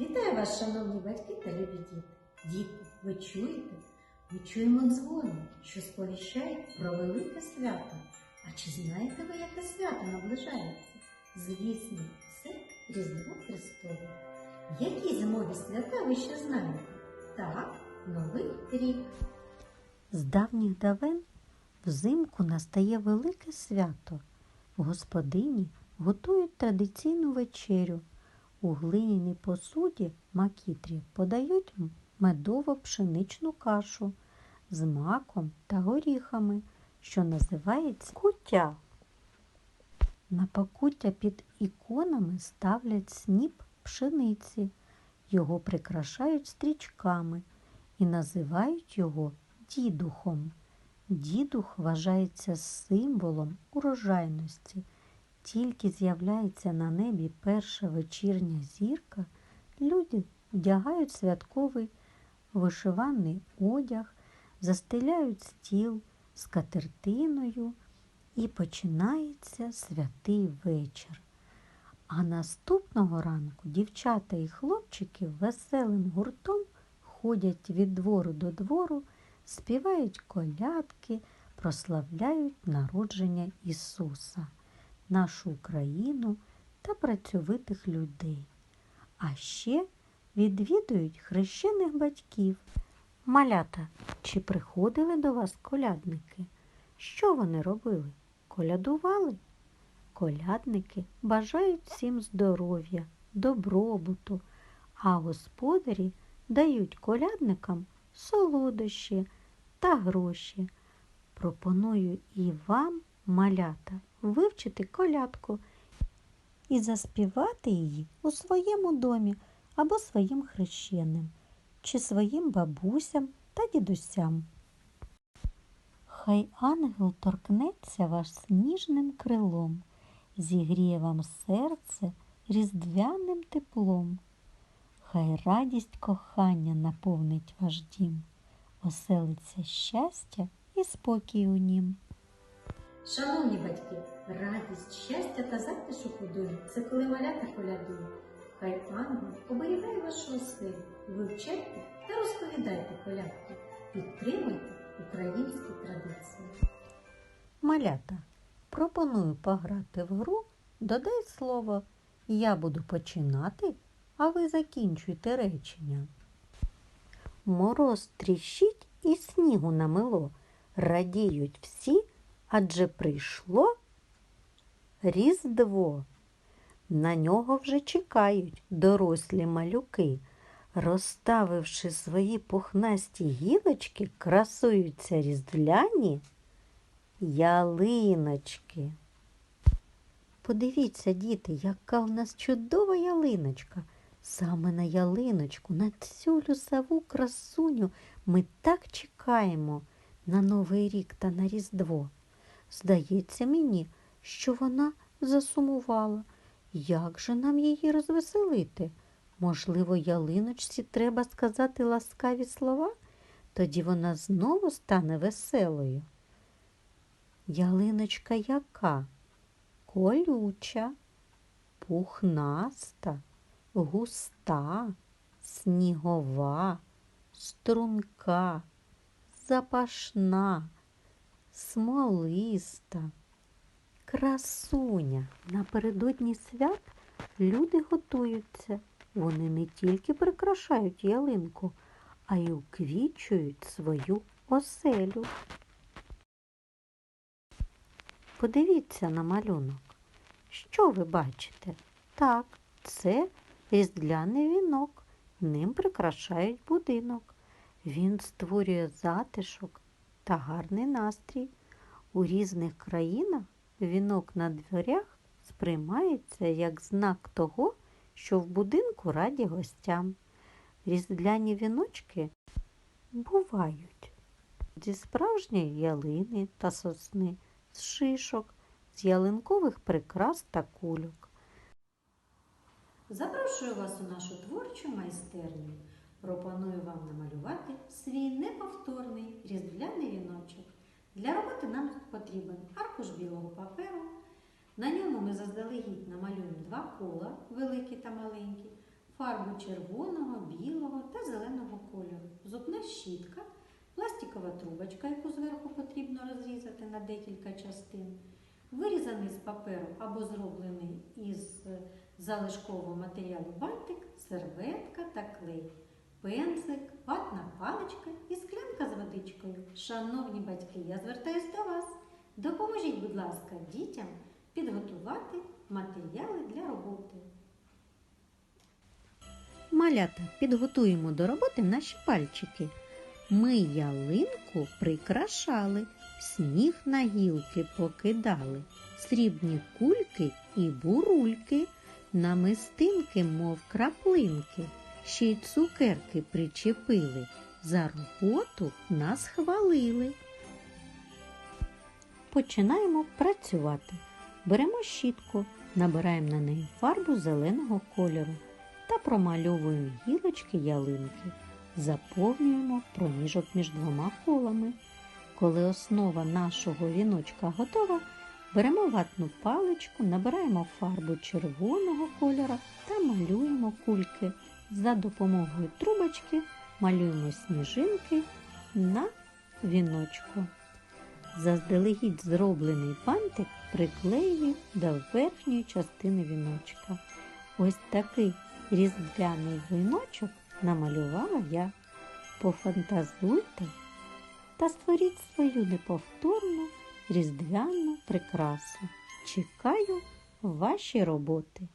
Вітаю вас, шановні батьки та любі діти. Діти, ви чуєте? Ми чуємо дзвони, що сповіщають про велике свято. А чи знаєте ви, яке свято наближається? Звісно, це Різдво Христове. Які зимові свята ви ще знаєте? Так, Новий рік. З давніх давен взимку настає велике свято. Господині готують традиційну вечерю. У глиняній посуді макітрі подають медово-пшеничну кашу з маком та горіхами, що називається куття. На покуття під іконами ставлять сніп пшениці. Його прикрашають стрічками і називають його дідухом. Дідух вважається символом урожайності. Тільки з'являється на небі перша вечірня зірка, люди вдягають святковий вишиваний одяг, застеляють стіл з катертиною і починається святий вечір. А наступного ранку дівчата і хлопчики веселим гуртом ходять від двору до двору, співають колядки, прославляють народження Ісуса, нашу Україну та працьовитих людей. А ще відвідують хрещених батьків. Малята, чи приходили до вас колядники? Що вони робили? Колядували? Колядники бажають всім здоров'я, добробуту, а господарі дають колядникам солодощі та гроші. Пропоную і вам, малята, вивчити колядку і заспівати її у своєму домі або своїм хрещеним, чи своїм бабусям та дідусям. Хай ангел торкнеться ваш сніжним крилом, зігріє вам серце різдвяним теплом. Хай радість кохання наповнить ваш дім, оселиться щастя і спокій у нім. Шановні батьки, радість, щастя та затишок у домі – це коли малята колядують. Хай ангел оберігає вашу оселю, вивчайте та розповідайте колядки. Підтримуйте українські традиції. Малята, пропоную пограти в гру, додай слово. Я буду починати, а ви закінчуйте речення. Мороз тріщить і снігу намело. Радіють всі, адже прийшло Різдво. На нього вже чекають дорослі малюки. Розставивши свої пухнасті гілочки, красуються різдвляні ялиночки. Подивіться, діти, яка у нас чудова ялиночка. Саме на ялиночку, на цю люсову красуню ми так чекаємо на Новий рік та на Різдво. Здається мені, що вона засумувала. Як же нам її розвеселити? Можливо, ялиночці треба сказати ласкаві слова? Тоді вона знову стане веселою. Ялиночка яка? Колюча, пухнаста, густа, снігова, струнка, запашна, смолиста. Красуня. Напередодні свят люди готуються. Вони не тільки прикрашають ялинку, а й уквічують свою оселю. Подивіться на малюнок. Що ви бачите? Так, це різдвяний вінок. Ним прикрашають будинок. Він створює затишок та гарний настрій. У різних країнах вінок на дверях сприймається як знак того, що в будинку раді гостям. Різдвяні віночки бувають зі справжньої ялини та сосни, з шишок, з ялинкових прикрас та кульок. Запрошую вас у нашу творчу майстерню. Пропоную вам намалювати свій неповторний різдвяний. Для роботи нам потрібен аркуш білого паперу. На ньому ми заздалегідь намалюємо два кола, великі та маленькі, фарбу червоного, білого та зеленого кольору, зубна щітка, пластикова трубочка, яку зверху потрібно розрізати на декілька частин, вирізаний з паперу або зроблений із залишкового матеріалу бантик, серветка та клей, пензик, ватна паличка і склянка з водичкою. Шановні батьки, я звертаюсь до вас. Допоможіть, будь ласка, дітям підготувати матеріали для роботи. Малята, підготуємо до роботи наші пальчики. Ми ялинку прикрашали, сніг на гілки покидали, срібні кульки і бурульки, намистинки, мов краплинки, ще й цукерки причепили. За роботу нас хвалили. Починаємо працювати. Беремо щітку, набираємо на неї фарбу зеленого кольору та промальовуємо гілочки ялинки. Заповнюємо проміжок між двома колами. Коли основа нашого віночка готова, беремо ватну паличку, набираємо фарбу червоного кольора та малюємо кульки. За допомогою трубочки малюємо сніжинки на віночку. Заздалегідь зроблений бантик приклеюємо до верхньої частини віночка. Ось такий різдвяний віночок намалювала я. Пофантазуйте та створіть свою неповторну різдвяну прикрасу. Чекаю ваші роботи.